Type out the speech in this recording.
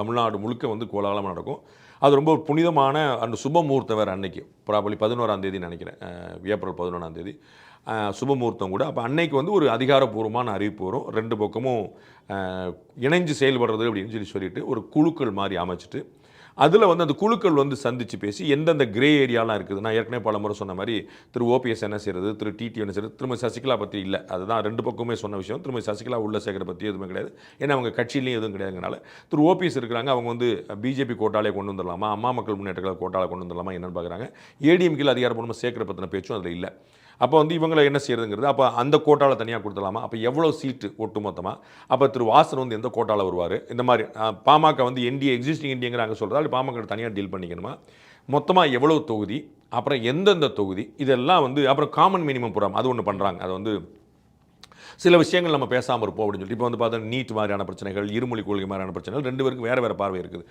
தமிழ்நாடு முழுக்க வந்து கோலாகலமாக நடக்கும். அது ரொம்ப ஒரு புனிதமான அந்த சுபமுகூர்த்தம் வேறு அன்னைக்கு. ப்ராபலி பதினோராம் தேதி நினைக்கிறேன். ஏப்ரல் பதினொன்றாம் தேதி. சுபமுகூர்த்தம் கூட. அப்போ அன்னைக்கு வந்து ஒரு அதிகாரப்பூர்வமான அறிவிப்பு வரும். ரெண்டு பக்கமும் இணைஞ்சு செயல்படுறது அப்படின்னு சொல்லி சொல்லிட்டு ஒரு குழுக்கள் மாதிரி அமைச்சிட்டு அதில் வந்து அந்த குழுக்கள் வந்து சந்தித்து பேசி எந்தெந்த கிரே ஏரியாலாம் இருக்குது? நான் ஏற்கனவே பல முறை சொன்ன மாதிரி திரு ஓபிஎஸ் என்ன செய்கிறது திரு டிடி என்ன செய்கிறது திரும்ப சசிகலா பற்றி இல்லை. அதுதான் ரெண்டு பக்கமே சொன்ன விஷயம். திரும்ப சசிகலா உள்ள சேர்க்கிற பற்றி எதுவுமே கிடையாது. ஏன்னா அவங்க கட்சியிலையும் எதுவும் கிடையாதுனால திரு ஓபிஎஸ் இருக்கிறாங்க அவங்க வந்து பிஜேபி கோட்டாலே கொண்டு வந்துடலாமா? அம்மா மக்கள் முன்னேற்ற கோட்டாலே கொண்டு வந்துடலாமா? என்னன்னு பார்க்குறாங்க ஏடிஎம்கில் அதிகாரப்பூர்வமாக சேர்க்கிற பற்றின பேச்சும் அதில் இல்லை. அப்போ வந்து இவங்களை என்ன செய்யறதுங்கிறது அப்போ அந்த கோட்டாவில் தனியாக கொடுத்துடலாமா? அப்போ எவ்வளோ சீட்டு ஒட்டுமொத்தமாக அப்போ திரு வாசன் வந்து எந்த கோட்டாவில் வருவார்? இந்த மாதிரி பாமக வந்து என்டிஏ எக்ஸிஸ்டிங் என்டிஏங்கிறாங்க சொல்கிறதா இல்லை பாமக தனியாக டீல் பண்ணிக்கணுமா? மொத்தமாக எவ்வளோ தொகுதி? அப்புறம் எந்தெந்த தொகுதி? இதெல்லாம் வந்து அப்புறம் காமன் மினிமம் புறம் அது ஒன்று பண்ணுறாங்க அது வந்து சில விஷயங்கள் நம்ம பேசாமல் இருப்போம் அப்படின்னு சொல்லிட்டு இப்போ வந்து பார்த்தா நீட் மாதிரியான பிரச்சனைகள் இருமொழி கொள்கை மாதிரியான பிரச்சனைகள் ரெண்டு பேருக்கு வேறு வேறு பார்வை இருக்குது.